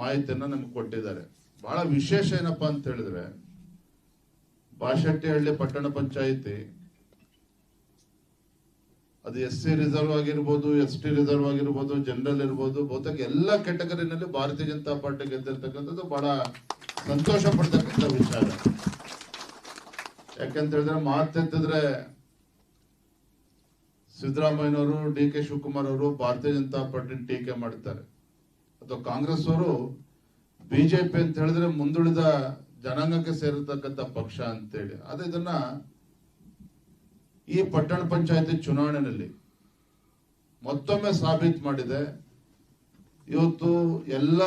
ಮಾಹಿತಿಯನ್ನ ನಮ್ಗೆ ಕೊಟ್ಟಿದ್ದಾರೆ. ಬಹಳ ವಿಶೇಷ ಏನಪ್ಪಾ ಅಂತ ಹೇಳಿದ್ರೆ ಬಾಶೆಟ್ಟಿಹಳ್ಳಿ ಪಟ್ಟಣ ಪಂಚಾಯಿತಿ, ಅದು ಎಸ್ ಸಿ ರಿಸರ್ವ್ ಆಗಿರ್ಬೋದು, ಎಸ್ ಟಿ ರಿಸರ್ವ್ ಆಗಿರ್ಬೋದು, ಜನರಲ್ ಇರ್ಬೋದು, ಬಹುತೇಕ ಎಲ್ಲ ಕ್ಯಾಟಗರಿನಲ್ಲಿ ಭಾರತೀಯ ಜನತಾ ಪಾರ್ಟಿ ಗೆದ್ದಿರ್ತಕ್ಕಂಥದ್ದು ಬಹಳ ಸಂತೋಷ ಪಡ್ತಕ್ಕಂಥ ವಿಚಾರ. ಯಾಕಂತ ಹೇಳಿದ್ರೆ ಮಾತೆತ್ತಿದ್ರೆ ಸಿದ್ದರಾಮಯ್ಯನವರು, ಡಿ ಕೆ ಶಿವಕುಮಾರ್ ಅವರು ಭಾರತೀಯ ಜನತಾ ಪಾರ್ಟಿ ಟೀಕೆ ಮಾಡ್ತಾರೆ. ಅಥವಾ ಕಾಂಗ್ರೆಸ್ ಅವರು ಬಿಜೆಪಿ ಅಂತ ಹೇಳಿದ್ರೆ ಮುಂದುಳಿದ ಜನಾಂಗಕ್ಕೆ ಸೇರಿರ್ತಕ್ಕಂಥ ಪಕ್ಷ ಅಂತೇಳಿ. ಹೇಳಿ ಇದನ್ನ ಈ ಪಟ್ಟಣ ಪಂಚಾಯತಿ ಚುನಾವಣೆಯಲ್ಲಿ ಮತ್ತೊಮ್ಮೆ ಸಾಬೀತು ಮಾಡಿದೆ. ಇವತ್ತು ಎಲ್ಲ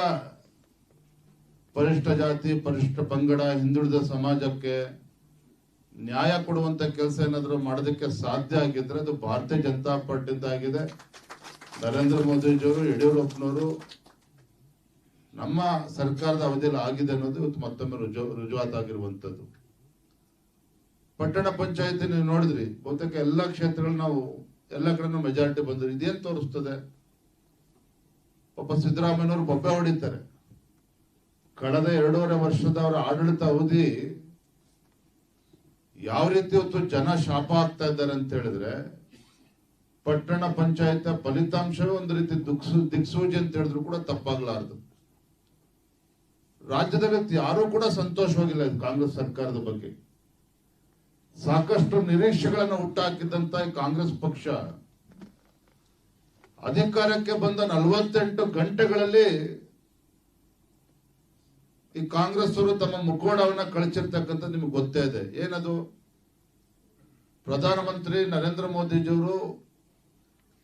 ಪರಿಷ್ಠ ಜಾತಿ, ಪರಿಷ್ಠ ಪಂಗಡ, ಹಿಂದುಳಿದ ಸಮಾಜಕ್ಕೆ ನ್ಯಾಯ ಕೊಡುವಂತ ಕೆಲಸ ಏನಾದರೂ ಮಾಡೋದಕ್ಕೆ ಸಾಧ್ಯ ಆಗಿದ್ರೆ ಅದು ಭಾರತೀಯ ಜನತಾ ಪಾರ್ಟಿಯಿಂದ ಆಗಿದೆ. ನರೇಂದ್ರ ಮೋದಿಜಿಯವರು ಯಡಿಯೂರಪ್ಪನವರು ನಮ್ಮ ಸರ್ಕಾರದ ಅವಧಿಯಲ್ಲಿ ಆಗಿದೆ ಅನ್ನೋದು ಇವತ್ತು ಮತ್ತೊಮ್ಮೆ ರುಜು ರುಜುವಾತಾಗಿರುವಂತದ್ದು ಪಟ್ಟಣ ಪಂಚಾಯತಿ ನೀವು ನೋಡಿದ್ರಿ, ಬಹುತೇಕ ಎಲ್ಲ ಕ್ಷೇತ್ರಗಳು ನಾವು ಎಲ್ಲ ಕಡೆ ಮೆಜಾರಿಟಿ ಬಂದ್ರು. ಇದೇನು ತೋರಿಸ್ತದೆ? ಪಾಪ ಸಿದ್ದರಾಮಯ್ಯನವರು ಬೊಬ್ಬೆ ಹೊಡಿತಾರೆ. ಕಳೆದ ಎರಡೂವರೆ ವರ್ಷದ ಅವರ ಆಡಳಿತ ಅವಧಿ ಯಾವ ರೀತಿ ಇವತ್ತು ಜನ ಶಾಪ ಆಗ್ತಾ ಇದ್ದಾರೆ ಅಂತ ಹೇಳಿದ್ರೆ, ಪಟ್ಟಣ ಪಂಚಾಯತ್ ಫಲಿತಾಂಶವೇ ಒಂದು ರೀತಿ ದುಕ್ಸು, ದಿಕ್ಸೂಜಿ ಅಂತ ಹೇಳಿದ್ರು ಕೂಡ ತಪ್ಪಾಗ್ಲಾರ್ದು. ರಾಜ್ಯದಲ್ಲಿ ಯಾರೂ ಕೂಡ ಸಂತೋಷವಾಗಿಲ್ಲ ಕಾಂಗ್ರೆಸ್ ಸರ್ಕಾರದ ಬಗ್ಗೆ. ಸಾಕಷ್ಟು ನಿರೀಕ್ಷೆಗಳನ್ನು ಹುಟ್ಟಾಕಿದ್ದಂತ ಕಾಂಗ್ರೆಸ್ ಪಕ್ಷ ಅಧಿಕಾರಕ್ಕೆ ಬಂದ ನಲವತ್ತೆಂಟು ಗಂಟೆಗಳಲ್ಲಿ ಈ ಕಾಂಗ್ರೆಸ್ ಅವರು ತಮ್ಮ ಮುಖೋಡವನ್ನ ಕಳಿಸಿರ್ತಕ್ಕಂಥ ನಿಮ್ಗೆ ಗೊತ್ತೇ ಇದೆ. ಏನದು? ಪ್ರಧಾನಮಂತ್ರಿ ನರೇಂದ್ರ ಮೋದಿಜಿಯವರು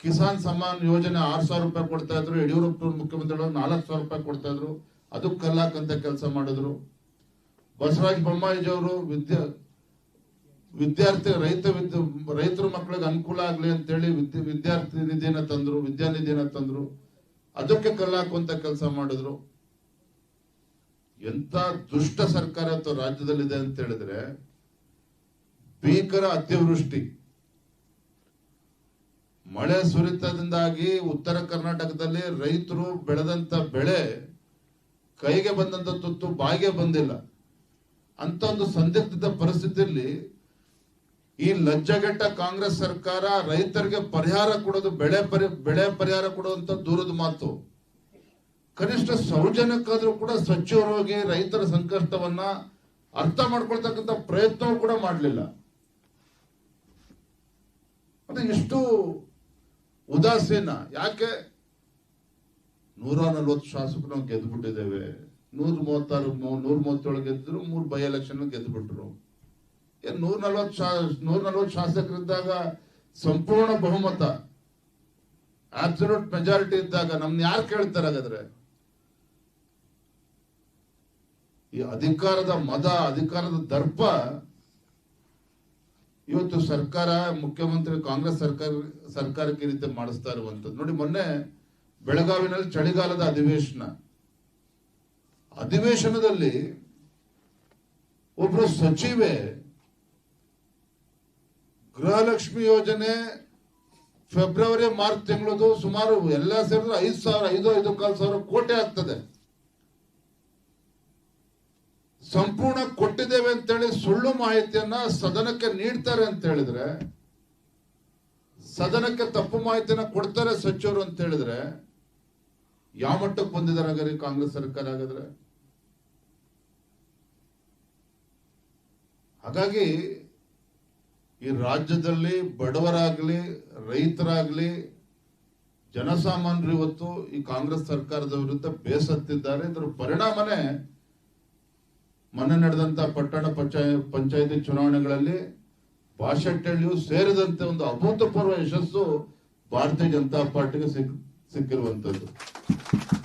ಕಿಸಾನ್ ಸಮ್ಮಾನ್ ಯೋಜನೆ ಆರು ಸಾವಿರ ರೂಪಾಯಿ ಕೊಡ್ತಾ ಇದ್ರು, ಯಡಿಯೂರಪ್ಪ ಮುಖ್ಯಮಂತ್ರಿಗಳು ನಾಲ್ಕು ಸಾವಿರ ರೂಪಾಯಿ ಕೊಡ್ತಾ ಇದ್ರು. ಅದಕ್ಕೆ ಅಂತ ಕೆಲಸ ಮಾಡಿದ್ರು. ಬಸವರಾಜ ಬೊಮ್ಮಾಯಿಜಿಯವರು ವಿದ್ಯಾ, ವಿದ್ಯಾರ್ಥಿ ರೈತ ವಿದ್ಯ, ರೈತರ ಮಕ್ಕಳಿಗೆ ಅನುಕೂಲ ಆಗ್ಲಿ ಅಂತೇಳಿ ವಿದ್ಯ, ವಿದ್ಯಾರ್ಥಿ ನಿಧಿನ ತಂದ್ರು ವಿದ್ಯಾನಿಧಿನ ತಂದ್ರು. ಅದಕ್ಕೆ ಕಲ್ಲಾಕುವಂತ ಕೆಲಸ ಮಾಡಿದ್ರು. ಎಂತ ದುಷ್ಟ ಸರ್ಕಾರ ಅಥವಾ ರಾಜ್ಯದಲ್ಲಿದೆ ಅಂತ ಹೇಳಿದ್ರೆ ಭೀಕರ ಅತಿವೃಷ್ಟಿ. ಮಳೆ ಸುರಿತದಿಂದಾಗಿ ಉತ್ತರ ಕರ್ನಾಟಕದಲ್ಲಿ ರೈತರು ಬೆಳೆದಂತ ಬೆಳೆ ಕೈಗೆ ಬಂದಂತ ತುತ್ತು ಬಾಯಿಗೆ ಬಂದಿಲ್ಲ. ಅಂತ ಒಂದು ಸಂದಿಗ್ಧದ ಪರಿಸ್ಥಿತಿಯಲ್ಲಿ ಈ ಲಜ್ಜಗೆಟ್ಟ ಕಾಂಗ್ರೆಸ್ ಸರ್ಕಾರ ರೈತರಿಗೆ ಪರಿಹಾರ ಕೊಡೋದು, ಬೆಳೆ ಪರಿ, ಬೆಳೆ ಪರಿಹಾರ ಕೊಡುವಂತ ದೂರದ ಮಾತು. ಕನಿಷ್ಠ ಸೌಜನ್ಯಕ್ಕಾದ್ರೂ ಕೂಡ ಸಚಿವರಾಗಿ ರೈತರ ಸಂಕಷ್ಟವನ್ನ ಅರ್ಥ ಮಾಡ್ಕೊಳ್ತಕ್ಕಂಥ ಪ್ರಯತ್ನವೂ ಕೂಡ ಮಾಡಲಿಲ್ಲ. ಮತ್ತೆ ಇಷ್ಟು ಉದಾಸೀನ. ಯಾಕೆ? ನೂರ ನಲ್ವತ್ತು ಶಾಸಕರು ನಾವು ಗೆದ್ದು ಬಿಟ್ಟಿದ್ದೇವೆ ನೂರ ಮೂವತ್ತಾರು ನೂರ ಮೂವತ್ತೇಳು ಗೆದ್ದರು, ಮೂರು ಬೈ ಎಲೆಕ್ಷನ್ ಗೆದ್ದು ಬಿಟ್ರು ಏನ್ ನೂರ ನಲ್ವತ್ತು ಶಾ, ನೂರ ನಲ್ವತ್ತು ಶಾಸಕರಿದ್ದಾಗ ಸಂಪೂರ್ಣ ಬಹುಮತ. ಆಬ್ಸಲ್ಯೂಟ್ ಮೆಜಾರಿಟಿ ಇದ್ದಾಗ ನಮ್ನ ಯಾರು ಕೇಳ್ತಾರೆ ಹಾಗಾದ್ರೆ? ಈ ಅಧಿಕಾರದ ಮದ, ಅಧಿಕಾರದ ದರ್ಪ ಇವತ್ತು ಸರ್ಕಾರ, ಮುಖ್ಯಮಂತ್ರಿ, ಕಾಂಗ್ರೆಸ್ ಸರ್ಕಾರ, ಸರ್ಕಾರಕ್ಕೆ ಈ ರೀತಿ ಮಾಡಿಸ್ತಾ ಇರುವಂತದ್ದು ನೋಡಿ, ಮೊನ್ನೆ ಬೆಳಗಾವಿನಲ್ಲಿ ಚಳಿಗಾಲದ ಅಧಿವೇಶನ. ಅಧಿವೇಶನದಲ್ಲಿ ಒಬ್ರು ಸಚಿವೆ ಗೃಹಲಕ್ಷ್ಮಿ ಯೋಜನೆ ಫೆಬ್ರವರಿ, ಮಾರ್ಚ್ ತಿಂಗಳದು ಸುಮಾರು ಎಲ್ಲ ಸೇರಿದ್ರೆ ಐದು ಸಾವಿರ, ಐದು ಐದು ಕಾಲು ಸಾವಿರ ಕೋಟಿ ಆಗ್ತದೆ. ಸಂಪೂರ್ಣ ಕೊಟ್ಟಿದ್ದೇವೆ ಅಂತೇಳಿ ಸುಳ್ಳು ಮಾಹಿತಿಯನ್ನ ಸದನಕ್ಕೆ ನೀಡ್ತಾರೆ ಅಂತ ಹೇಳಿದ್ರೆ, ಸದನಕ್ಕೆ ತಪ್ಪು ಮಾಹಿತಿಯನ್ನ ಕೊಡ್ತಾರೆ ಸಚಿವರು ಅಂತ ಹೇಳಿದ್ರೆ ಯಾವ ಮಟ್ಟಕ್ಕೆ ಬಂದಿದ್ದಾರೆ ಹಾಗಾದ್ರೆ ಕಾಂಗ್ರೆಸ್ ಸರ್ಕಾರ ಹಾಗಾದ್ರೆ? ಹಾಗಾಗಿ ಈ ರಾಜ್ಯದಲ್ಲಿ ಬಡವರಾಗ್ಲಿ, ರೈತರಾಗ್ಲಿ, ಜನಸಾಮಾನ್ಯರು ಇವತ್ತು ಈ ಕಾಂಗ್ರೆಸ್ ಸರ್ಕಾರದ ವಿರುದ್ಧ ಬೇಸತ್ತಿದ್ದಾರೆ. ಇದರ ಪರಿಣಾಮನೇ ಮೊನ್ನೆ ನಡೆದಂತ ಪಟ್ಟಣ ಪಂಚಾಯ, ಪಂಚಾಯತಿ ಚುನಾವಣೆಗಳಲ್ಲಿ ಬಾಶೆಟ್ಟಳ್ಳಿಯು ಸೇರಿದಂತೆ ಒಂದು ಅಭೂತಪೂರ್ವ ಯಶಸ್ಸು ಭಾರತೀಯ ಜನತಾ ಪಾರ್ಟಿಗೆ ಸಿಕ್, ಸಿಕ್ಕಿರುವಂತದ್ದು. Thank you.